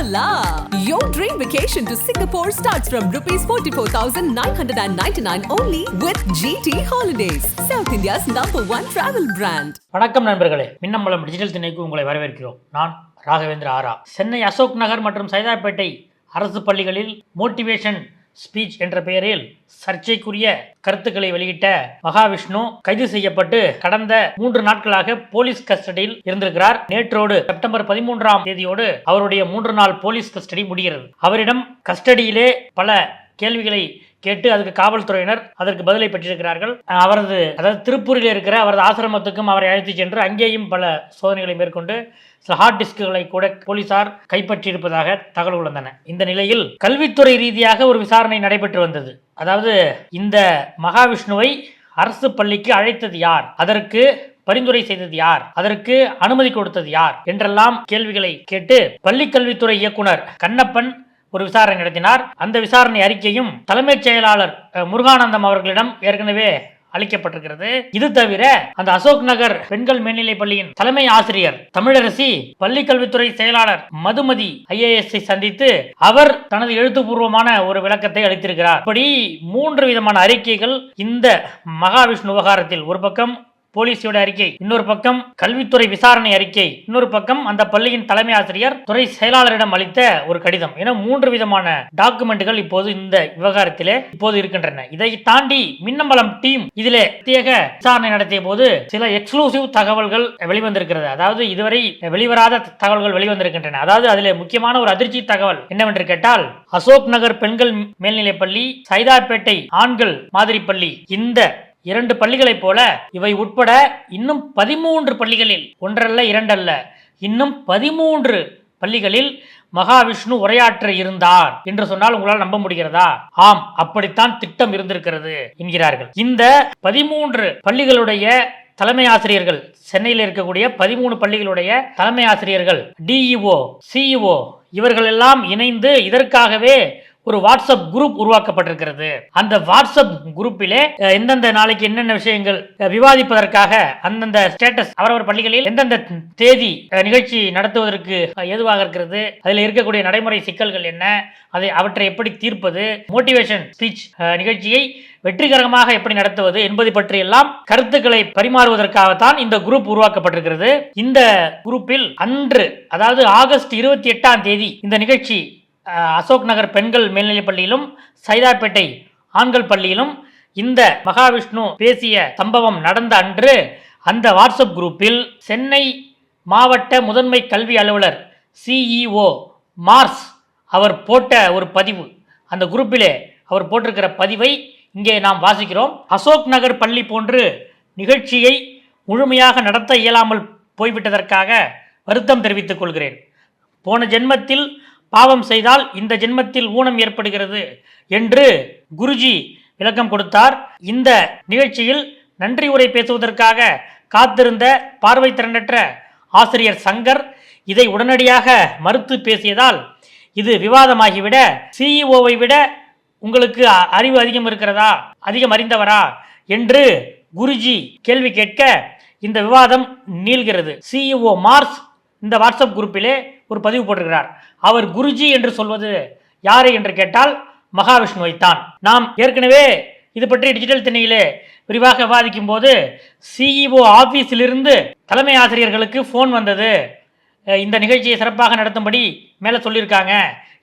Hola! Your dream vacation to Singapore starts from rupees 44,999 only with GT Holidays, South India's number one travel brand. வணக்கம் நண்பர்களே Minnambalam digital திணைக்கு உங்களை வரவேற்கிறோம் நான் ராகவேந்திர ஆரா சென்னை அசோக் நகர் மற்றும் சைதாப்பேட்டை அரசு பள்ளிகளில் மோட்டிவேஷன் ஸ்பீச் என்ற பெயரில் சர்ச்சைக்குரிய கருத்துக்களை வெளியிட்ட மகாவிஷ்ணு கைது செய்யப்பட்டு கடந்த மூன்று நாட்களாக போலீஸ் கஸ்டடியில் இருந்திருக்கிறார். நேற்றோடு செப்டம்பர் பதிமூன்றாம் தேதியோடு அவருடைய மூன்று நாள் போலீஸ் கஸ்டடி முடிகிறது. அவரிடம் கஸ்டடியிலே பல கேள்விகளை கேட்டு அதுக்கு காவல்துறையினர் அதற்கு பதிலை பெற்றிருக்கிறார்கள். அவரது அதாவது திருப்பூரில் இருக்கிற அவரது ஆசிரமத்துக்கும் அவரை அழைத்து சென்று அங்கேயும் பல சோதனைகளை மேற்கொண்டு சில ஹார்ட் டிஸ்குகளை கூட போலீசார் கைப்பற்றியிருப்பதாக தகவல் உள்ளன இந்த நிலையில் கல்வித்துறை ரீதியாக ஒரு விசாரணை நடைபெற்று வந்தது. அதாவது இந்த மகாவிஷ்ணுவை அரசு பள்ளிக்கு அழைத்தது யார்? அதற்கு பரிந்துரை செய்தது யார்? அதற்கு அனுமதி கொடுத்தது யார்? என்றெல்லாம் கேள்விகளை கேட்டு பள்ளிக்கல்வித்துறை இயக்குனர் கண்ணப்பன் ஒரு விசாரணை நடத்தினார். அந்த விசாரணை அறிக்கையும் தலைமைச் செயலாளர் முருகானந்தம் அவர்களிடம் ஏற்கனவே அளிக்கப்பட்டிருக்கிறது. இது தவிர அந்த அசோக் நகர் பெண்கள் மேல்நிலைப் பள்ளியின் தலைமை ஆசிரியர் தமிழரசி பள்ளி கல்வித்துறை செயலாளர் மதுமதி ஐஏஎஸ்ஐ சந்தித்து அவர் தனது எழுத்துப்பூர்வமான ஒரு விளக்கத்தை அளித்திருக்கிறார். இப்படி மூன்று விதமான அறிக்கைகள் இந்த மகாவிஷ்ணு விவகாரத்தில் ஒரு பக்கம் போலீஸோட அறிக்கை. இன்னொரு பக்கம் கல்வித்துறை விசாரணை அறிக்கை. இன்னொரு பக்கம் அந்த பள்ளியின் தலைமை ஆசிரியர் துறை செயலாளரிடம் அளித்த ஒரு கடிதம். என மூன்று விதமான டாக்குமெண்ட்டுகள் இப்போது இந்த விவகாரத்திலே இப்போது இருக்கின்றன. இதை தாண்டி மின்னம்பலம் டீம் இதிலே பிரத்யேக விசாரணை நடத்திய போது சில எக்ஸ்க்ளூசிவ் தகவல்கள் வெளிவந்திருக்கிறது. அதாவது இதுவரை வெளிவராத தகவல்கள் வெளிவந்திருக்கின்றன. அதாவது அதில் முக்கியமான ஒரு அதிர்ச்சி தகவல் என்னவென்று கேட்டால் அசோக் நகர் பெண்கள் மேல்நிலைப்பள்ளி சைதாப்பேட்டை ஆண்கள் மாதிரி பள்ளி. இந்த இரண்டு பள்ளிகளைப் போல இவை உட்பட இன்னும் பதிமூன்று பள்ளிகளில் ஒன்றல்ல இரண்டல்ல இன்னும் பதிமூன்று பள்ளிகளில் மகாவிஷ்ணு உரையாற்ற இருந்தார் என்று சொன்னால் உங்களால் நம்ப முடிகிறதா? ஆம் அப்படித்தான் திட்டம் இருந்திருக்கிறது என்கிறார்கள். இந்த பதிமூன்று பள்ளிகளுடைய தலைமை ஆசிரியர்கள் சென்னையில் இருக்கக்கூடிய பதிமூணு பள்ளிகளுடைய தலைமை ஆசிரியர்கள் டிஇஓ சிஇஓ இவர்கள் எல்லாம் இணைந்து இதற்காகவே ஒரு வாட்ஸ்அப் குரூப் உருவாக்கப்பட்டிருக்கிறது. அந்த வாட்ஸ்அப் குரூப்பிலே எந்தெந்த நாளைக்கு என்னென்ன விஷயங்கள் விவாதிப்பதற்காக அந்தந்த ஸ்டேட்டஸ் அவரவர் பள்ளிகளில் எந்தெந்த தேதி நிகழ்ச்சி நடத்துவதற்கு ஏதுவாக இருக்கிறது அதில் இருக்கக்கூடிய நடைமுறை சிக்கல்கள் என்ன அதை அவற்றை எப்படி தீர்ப்பது மோட்டிவேஷன் ஸ்பீச் நிகழ்ச்சியை வெற்றிகரமாக எப்படி நடத்துவது என்பது பற்றியெல்லாம் கருத்துக்களை பரிமாறுவதற்காகத்தான் இந்த குரூப் உருவாக்கப்பட்டிருக்கிறது. இந்த குரூப்பில் அன்று அதாவது ஆகஸ்ட் இருபத்தி எட்டாம் தேதி இந்த நிகழ்ச்சி அசோக் நகர் பெண்கள் மேல்நிலைப் பள்ளியிலும் சைதாப்பேட்டை ஆண்கள் பள்ளியிலும் இந்த மகாவிஷ்ணு பேசிய சம்பவம் நடந்த அன்று அந்த வாட்ஸ்அப் குரூப்பில் சென்னை மாவட்ட முதன்மை கல்வி அலுவலர் சிஇஓ மார்ஸ் அவர் போட்ட ஒரு பதிவு. அந்த குரூப்பிலே அவர் போட்டிருக்கிற பதிவை இங்கே நாம் வாசிக்கிறோம். அசோக் நகர் பள்ளி போன்று நிகழ்ச்சியை முழுமையாக நடத்த இயலாமல் போய்விட்டதற்காக வருத்தம் தெரிவித்துக் கொள்கிறேன். போன ஜென்மத்தில் பாவம் செய்தால் இந்த ஜென்மத்தில் ஊனம் ஏற்படுகிறது என்று குருஜி விளக்கம் கொடுத்தார். இந்த நிகழ்ச்சியில் நன்றி உரை பேசுவதற்காக காத்திருந்த பார்வை திறனற்ற ஆசிரியர் சங்கர் இதை உடனடியாக மறுத்து பேசியதால் இது விவாதமாகிவிட சிஇஓவை விட உங்களுக்கு அறிவு அதிகம் இருக்கிறதா அதிகம் அறிந்தவரா என்று குருஜி கேள்வி கேட்க இந்த விவாதம் நீள்கிறது. சிஇஓ மார்ஸ் இந்த வாட்ஸ்அப் குரூப்பிலே ஒரு பதிவு போட்டிருக்கிறார். அவர் குருஜி என்று சொல்வது யாரை என்று கேட்டால் மகாவிஷ்ணுவைத்தான். நாம் ஏற்கனவே இது பற்றி டிஜிட்டல் திணையிலே விரிவாக விவாதிக்கும் போது சிஇஓ ஆபீஸிலிருந்து தலைமை ஆசிரியர்களுக்கு ஃபோன் வந்தது. இந்த நிகழ்ச்சியை சிறப்பாக நடத்தும்படி மேலே சொல்லியிருக்காங்க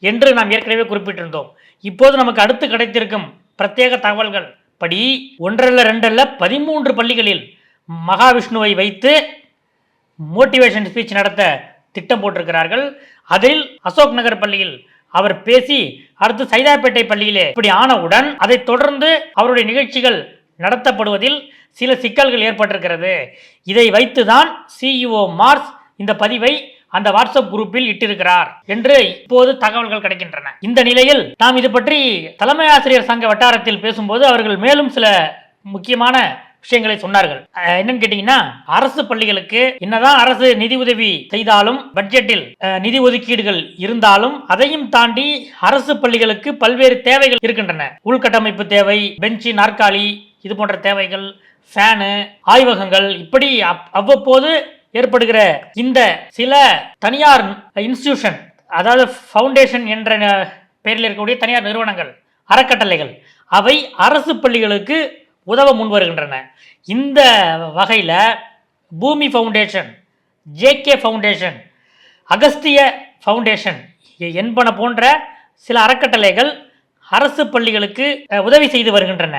என்று நாம் ஏற்கனவே குறிப்பிட்டிருந்தோம். இப்போது நமக்கு அடுத்து கிடைத்திருக்கும் பிரத்யேக தகவல்கள் படி ஒன்றல்ல ரெண்டல்ல பதிமூன்று பள்ளிகளில் மகாவிஷ்ணுவை வைத்து மோட்டிவேஷன் ஸ்பீச் நடத்த திட்டம் போட்டிருக்கிறார்கள். அதில் அசோக் நகர் பள்ளியில் அவர் பேசி அடுத்து சைதாப்பேட்டை பள்ளியிலே இப்படி ஆனவுடன் அதைத் தொடர்ந்து அவருடைய நிகழ்ச்சிகள் நடத்தப்படுவதில் சில சிக்கல்கள் ஏற்பட்டிருக்கிறது. இதை வைத்துதான் சிஇஓ மார்ஸ் இந்த பதிவை அந்த வாட்ஸ்அப் குரூப்பில் இட்டிருக்கிறார் என்று இப்போது தகவல்கள் கிடைக்கின்றன. இந்த நிலையில் நாம் இது பற்றி தலைமை ஆசிரியர் சங்க வட்டாரத்தில் பேசும்போது அவர்கள் மேலும் சில முக்கியமான விஷயங்களை சொன்னார்கள். என்னன்னு கேட்டீங்கன்னா அரசு பள்ளிகளுக்கு என்னதான் அரசு நிதி உதவி செய்தாலும் பட்ஜெட்டில் நிதி ஒதுக்கீடுகள் இருந்தாலும் அதையும் தாண்டி அரசு பள்ளிகளுக்கு பல்வேறு தேவைகள் இருக்கின்றன. உள்கட்டமைப்பு தேவை பெஞ்சு நாற்காலி இது போன்ற தேவைகள் ஃபேனு ஆய்வகங்கள் இப்படி அப்- அவ்வப்போது ஏற்படுகிற இந்த சில தனியார் இன்ஸ்டிடியூஷன் அதாவது ஃபவுண்டேஷன் என்ற பெயரில் இருக்கக்கூடிய தனியார் நிறுவனங்கள் அறக்கட்டளைகள் அவை அரசு பள்ளிகளுக்கு உதவ முன் வருகின்றன. இந்த வகையில் Bhoomi foundation JK foundation Agasthya foundation என்பன போன்ற சில அறக்கட்டளைகள் அரசு பள்ளிகளுக்கு உதவி செய்து வருகின்றன.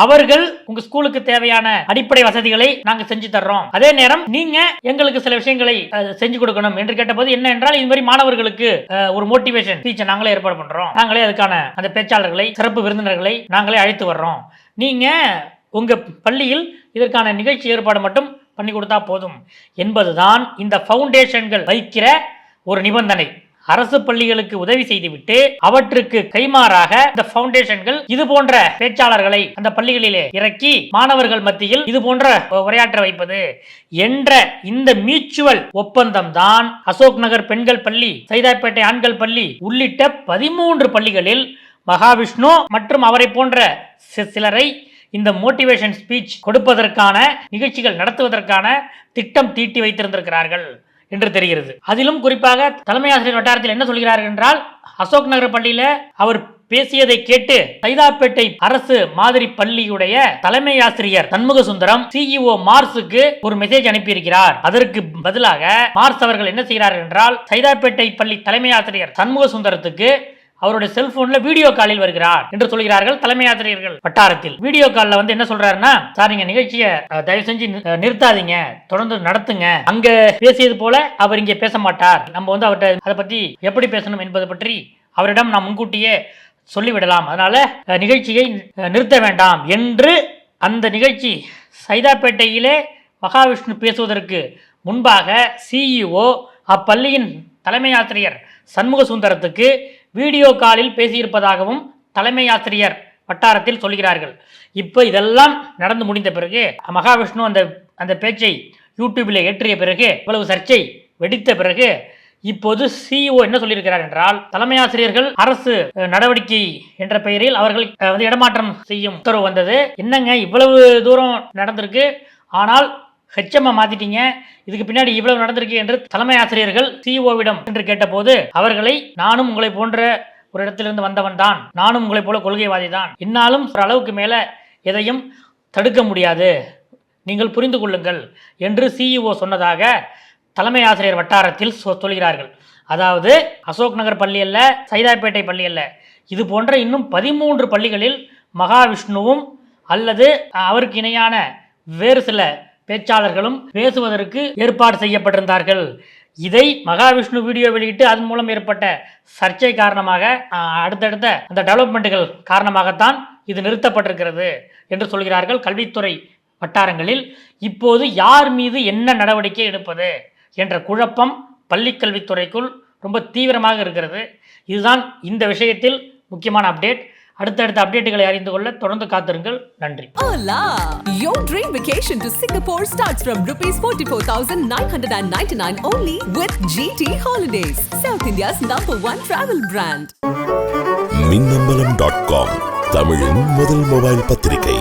அவர்கள் உங்க ஸ்கூலுக்கு தேவையான அடிப்படை வசதிகளை நாங்க செஞ்சு தர்றோம். அதே நேரம் நீங்க எங்களுக்கு சில விஷயங்களை செஞ்சு கொடுக்கணும் என்று கேட்டபோது என்ன என்றால் இது மாதிரி மாணவர்களுக்கு ஒரு மோட்டிவேஷன் ஸ்பீச்சை நாங்களே ஏற்பாடு பண்றோம். நாங்களே அதுக்கான அந்த பேச்சாளர்களை சிறப்பு விருந்தினர்களை நாங்களே அழைத்து வர்றோம். நீங்கள் உங்கள் பள்ளியில் இதற்கான நிகழ்ச்சி ஏற்பாடு மட்டும் பண்ணி கொடுத்தா போதும். என்பதுதான் இந்த ஃபவுண்டேஷன்கள் வைக்கிற ஒரு நிபந்தனை. அரசு பள்ளிகளுக்கு உதவி செய்துவிட்டு அவற்றுக்கு கைமாறாக இந்த ஃபவுண்டேஷன்கள் இது போன்ற பேச்சாளர்களை அந்த பள்ளிகளிலே இறக்கி மாணவர்கள் மத்தியில் இது போன்ற உரையாற்ற வைப்பது என்ற இந்த மியூச்சுவல் ஒப்பந்தம் தான் அசோக் நகர் பெண்கள் பள்ளி சைதாப்பேட்டை ஆண்கள் பள்ளி உள்ளிட்ட பதிமூன்று பள்ளிகளில் மகாவிஷ்ணு மற்றும் அவரை போன்ற சிலரை இந்த மோட்டிவேஷன் ஸ்பீச் கொடுப்பதற்கான நிகழ்ச்சிகள் நடத்துவதற்கான திட்டம் தீட்டி வைத்திருந்திருக்கிறார்கள் என்று தெரிகிறது. அதிலும் குறிப்பாக தலைமை ஆசிரியர் வட்டாரத்தில் என்ன சொல்கிறார்கள் என்றால் அசோக் நகர் பள்ளியில அவர் பேசியதை கேட்டு சைதாப்பேட்டை அரசு மாதிரி பள்ளியுடைய தலைமை ஆசிரியர் சண்முக சுந்தரம் சிஇஓ மார்ஸுக்கு ஒரு மெசேஜ் அனுப்பியிருக்கிறார். அதற்கு பதிலாக மார்ஸ் அவர்கள் என்ன செய்கிறார்கள் என்றால் சைதாப்பேட்டை பள்ளி தலைமை ஆசிரியர் சண்முக சுந்தரத்துக்கு அவருடைய செல்போன்ல வீடியோ காலில் வருகிறார் என்று சொல்கிறார்கள் தலைமை ஆசிரியர்கள் வட்டாரத்தில். வீடியோ காலில் வந்து என்ன சொல்றாருன்னா சார் நீங்க நிகழ்ச்சியை தயவு செஞ்சு நிறுத்தாதீங்க. தொடர்ந்து நடத்துங்க. அங்க பேசியது போல அவர் இங்கே பேச மாட்டார். நம்ம வந்து அவர்கிட்ட அதை பத்தி எப்படி பேசணும் என்பது பற்றி அவரிடம் நாம் முன்கூட்டியே சொல்லிவிடலாம். அதனால நிகழ்ச்சியை நிறுத்த வேண்டாம் என்று அந்த நிகழ்ச்சி சைதாப்பேட்டையிலே மகாவிஷ்ணு பேசுவதற்கு முன்பாக சிஇஓ அப்பள்ளியின் தலைமை ஆசிரியர் சண்முக சுந்தரத்துக்கு வீடியோ காலில் பேசியிருப்பதாகவும் தலைமை ஆசிரியர் வட்டாரத்தில் சொல்கிறார்கள். இப்போ இதெல்லாம் நடந்து முடிந்த பிறகு மகாவிஷ்ணு அந்த அந்த பேச்சை யூடியூபில் ஏற்றிய பிறகு இவ்வளவு சர்ச்சை வெடித்த பிறகு இப்போது சிஇஓ என்ன சொல்லியிருக்கிறார் என்றால் தலைமை ஆசிரியர்கள் அரசு நடவடிக்கை என்ற பெயரில் அவர்கள் வந்து இடமாற்றம் செய்யும் உத்தரவு வந்தது. என்னங்க இவ்வளவு தூரம் நடந்திருக்கு? ஆனால் ஹெச்எம்ஐ மாத்திட்டீங்க. இதுக்கு பின்னாடி இவ்வளவு நடந்திருக்கு என்று தலைமை ஆசிரியர்கள் சிஓவிடம் என்று கேட்டபோது அவர்களை நானும் உங்களை போன்ற ஒரு இடத்திலிருந்து வந்தவன் தான். நானும் உங்களை போல கொள்கைவாதி தான். இன்னாலும் ஒரு அளவுக்கு மேல எதையும் தடுக்க முடியாது. நீங்கள் புரிந்து கொள்ளுங்கள் என்று சிஇஓ சொன்னதாக தலைமை ஆசிரியர் வட்டாரத்தில் சொ- சொல்கிறார்கள். அதாவது அசோக் நகர் பள்ளி அல்ல சைதாப்பேட்டை பள்ளி அல்ல. இது போன்ற இன்னும் பதிமூன்று பள்ளிகளில் மகாவிஷ்ணுவும் அல்லது அவருக்கு இணையான வேறு சில பேச்சாளர்களும் பேசுவதற்கு ஏற்பாடு செய்யப்பட்டிருந்தார்கள். இதை மகாவிஷ்ணு வீடியோ வெளியிட்டு அதன் மூலம் ஏற்பட்ட சர்ச்சை காரணமாக அடுத்தடுத்த அந்த டெவலப்மெண்ட்டுகள் காரணமாகத்தான் இது நிறுத்தப்பட்டிருக்கிறது என்று சொல்கிறார்கள் கல்வித்துறை வட்டாரங்களில். இப்போது யார் மீது என்ன நடவடிக்கை எடுப்பது என்ற குழப்பம் பள்ளிக்கல்வித்துறைக்குள் ரொம்ப தீவிரமாக இருக்கிறது. இதுதான் இந்த விஷயத்தில் முக்கியமான அப்டேட் அடுத்தடுத்த அப்டேட்டுகளை அறிந்து கொள்ள தொடர்ந்து காத்திருங்கள் நன்றி Hola! Your dream vacation to Singapore starts from rupees 44,999 only with GT Holidays, South India's number one travel brand. Minnambalam dot com தமிழின் முதல் மொபைல் பத்திரிகை